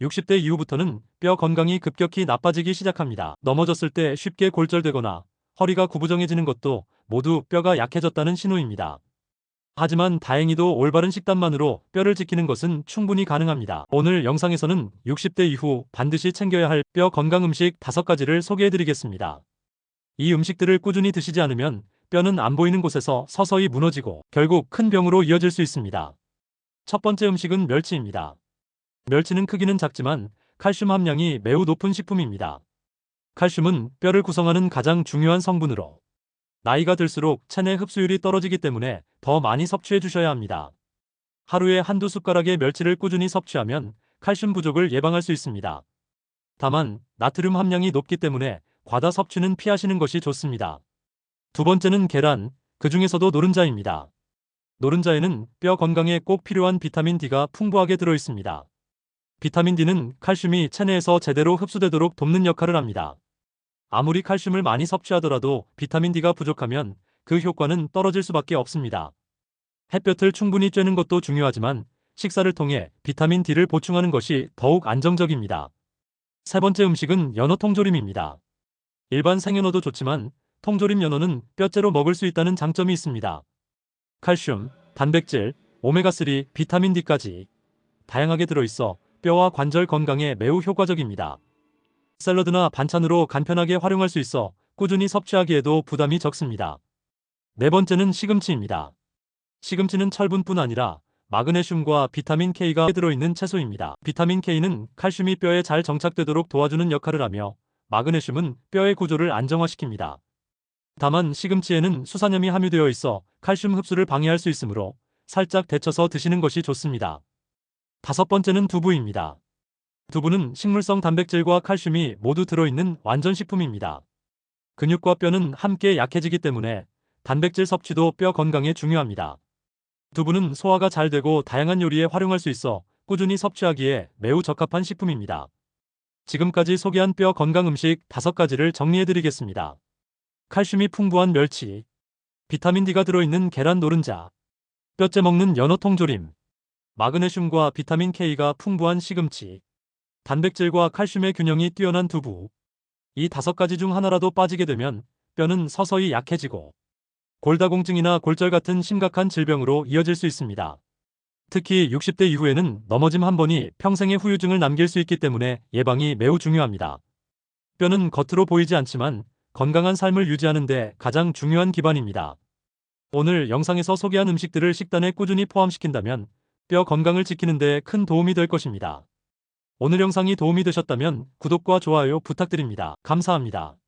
60대 이후부터는 뼈 건강이 급격히 나빠지기 시작합니다. 넘어졌을 때 쉽게 골절되거나 허리가 구부정해지는 것도 모두 뼈가 약해졌다는 신호입니다. 하지만 다행히도 올바른 식단만으로 뼈를 지키는 것은 충분히 가능합니다. 오늘 영상에서는 60대 이후 반드시 챙겨야 할 뼈 건강 음식 5가지를 소개해 드리겠습니다. 이 음식들을 꾸준히 드시지 않으면 뼈는 안 보이는 곳에서 서서히 무너지고 결국 큰 병으로 이어질 수 있습니다. 첫 번째 음식은 멸치입니다. 멸치는 크기는 작지만 칼슘 함량이 매우 높은 식품입니다. 칼슘은 뼈를 구성하는 가장 중요한 성분으로 나이가 들수록 체내 흡수율이 떨어지기 때문에 더 많이 섭취해 주셔야 합니다. 하루에 한두 숟가락의 멸치를 꾸준히 섭취하면 칼슘 부족을 예방할 수 있습니다. 다만 나트륨 함량이 높기 때문에 과다 섭취는 피하시는 것이 좋습니다. 두 번째는 계란, 그 중에서도 노른자입니다. 노른자에는 뼈 건강에 꼭 필요한 비타민 D가 풍부하게 들어 있습니다. 비타민 D는 칼슘이 체내에서 제대로 흡수되도록 돕는 역할을 합니다. 아무리 칼슘을 많이 섭취하더라도 비타민 D가 부족하면 그 효과는 떨어질 수밖에 없습니다. 햇볕을 충분히 쬐는 것도 중요하지만 식사를 통해 비타민 D를 보충하는 것이 더욱 안정적입니다. 세 번째 음식은 연어 통조림입니다. 일반 생연어도 좋지만 통조림 연어는 뼈째로 먹을 수 있다는 장점이 있습니다. 칼슘, 단백질, 오메가3, 비타민 D까지 다양하게 들어있어 뼈와 관절 건강에 매우 효과적입니다. 샐러드나 반찬으로 간편하게 활용할 수 있어 꾸준히 섭취하기에도 부담이 적습니다. 네 번째는 시금치입니다. 시금치는 철분뿐 아니라 마그네슘과 비타민 K가 들어있는 채소입니다. 비타민 K는 칼슘이 뼈에 잘 정착되도록 도와주는 역할을 하며 마그네슘은 뼈의 구조를 안정화시킵니다. 다만 시금치에는 수산염이 함유되어 있어 칼슘 흡수를 방해할 수 있으므로 살짝 데쳐서 드시는 것이 좋습니다. 다섯 번째는 두부입니다. 두부는 식물성 단백질과 칼슘이 모두 들어있는 완전 식품입니다. 근육과 뼈는 함께 약해지기 때문에 단백질 섭취도 뼈 건강에 중요합니다. 두부는 소화가 잘 되고 다양한 요리에 활용할 수 있어 꾸준히 섭취하기에 매우 적합한 식품입니다. 지금까지 소개한 뼈 건강 음식 5가지를 정리해 드리겠습니다. 칼슘이 풍부한 멸치, 비타민 D가 들어있는 계란 노른자, 뼈째 먹는 연어 통조림, 마그네슘과 비타민 K가 풍부한 시금치, 단백질과 칼슘의 균형이 뛰어난 두부. 이 다섯 가지 중 하나라도 빠지게 되면 뼈는 서서히 약해지고 골다공증이나 골절 같은 심각한 질병으로 이어질 수 있습니다. 특히 60대 이후에는 넘어짐 한 번이 평생의 후유증을 남길 수 있기 때문에 예방이 매우 중요합니다. 뼈는 겉으로 보이지 않지만 건강한 삶을 유지하는 데 가장 중요한 기반입니다. 오늘 영상에서 소개한 음식들을 식단에 꾸준히 포함시킨다면 뼈 건강을 지키는 데 큰 도움이 될 것입니다. 오늘 영상이 도움이 되셨다면 구독과 좋아요 부탁드립니다. 감사합니다.